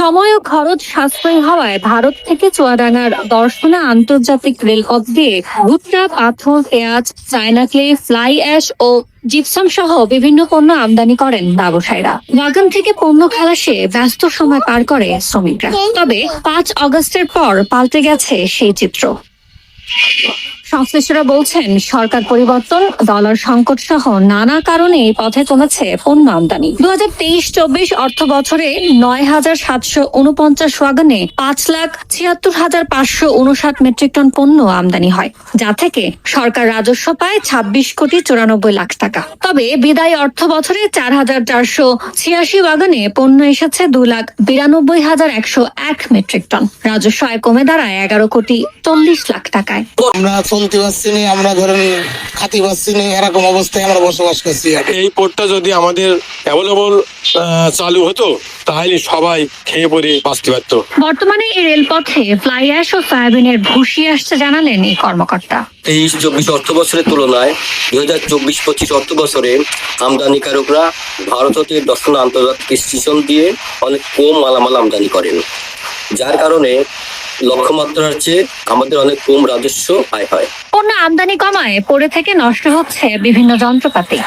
সময় ও খরচ সাশ্রয় হওয়ায় ভারত থেকে চুয়াডাঙ্গার দর্শনে আন্তর্জাতিক রেলপথ দিয়ে ভুট্টা, পাথর, পেঁয়াজ, চায়না ক্লে, ফ্লাই অ্যাশ ও জিপসাম সহ বিভিন্ন পণ্য আমদানি করেন ব্যবসায়ীরা। বাগান থেকে পণ্য খালাসে ব্যস্ত সময় পার করে শ্রমিকরা। তবে পাঁচ অগস্টের পর পাল্টে গেছে সেই চিত্র। সংশ্লিষ্টরা বলছেন, সরকার পরিবর্তন, ডলার সংকট সহ নানা কারণে এই পথে কমেছে পণ্য আমদানি। দু হাজার তেইশ চব্বিশ অর্থ বছরে নয় হাজার সাতশো উনপঞ্চাশ ওয়াগনে পাঁচ লাখ ছিয়াত্তর হাজার পাঁচশো উনষাট মেট্রিক টন পণ্য আমদানি হয়, যা থেকে সরকার রাজস্ব পায় ছাব্বিশ কোটি চুরানব্বই লাখ টাকা। তবে বিদায় অর্থ বছরে চার হাজার চারশো ছিয়াশি ওয়াগনে পণ্য এসেছে দু লাখ বিরানব্বই হাজার একশো এক মেট্রিক টন। রাজস্ব আয় কমে দাঁড়ায় এগারো কোটি চল্লিশ লাখ টাকায়। আমরা চলতে পারছি না আমরা ধরেন খাতে পারছি না এরকম অবস্থায় আমরা বসবাস করছি এই পোর্টটা যদি আমাদের অ্যাভেলেবল চালু হতো তাহলে সবাই খেয়ে পরে বাঁচতে পারতো। বর্তমানে এই রেলপথে ফ্লাই অ্যাশ ও সয়াবিনের ভুসি আসছে জানালেন এই কর্মকর্তা। তেইশ চব্বিশ অর্থ বছরের তুলনায় দুই হাজার চব্বিশ পঁচিশ অর্থ বছরে আমদানিকারকরা ভারত হতে দর্শন আন্তর্জাতিক স্টেশন দিয়ে অনেক কম মালামাল আমদানি করেন। যার কারণে লক্ষ্যমাত্রার চেয়ে আমাদের অনেক কম রাজস্ব আয় হয়। পণ্য আমদানি কমায়, পড়ে থেকে নষ্ট হচ্ছে বিভিন্ন যন্ত্রপাতি।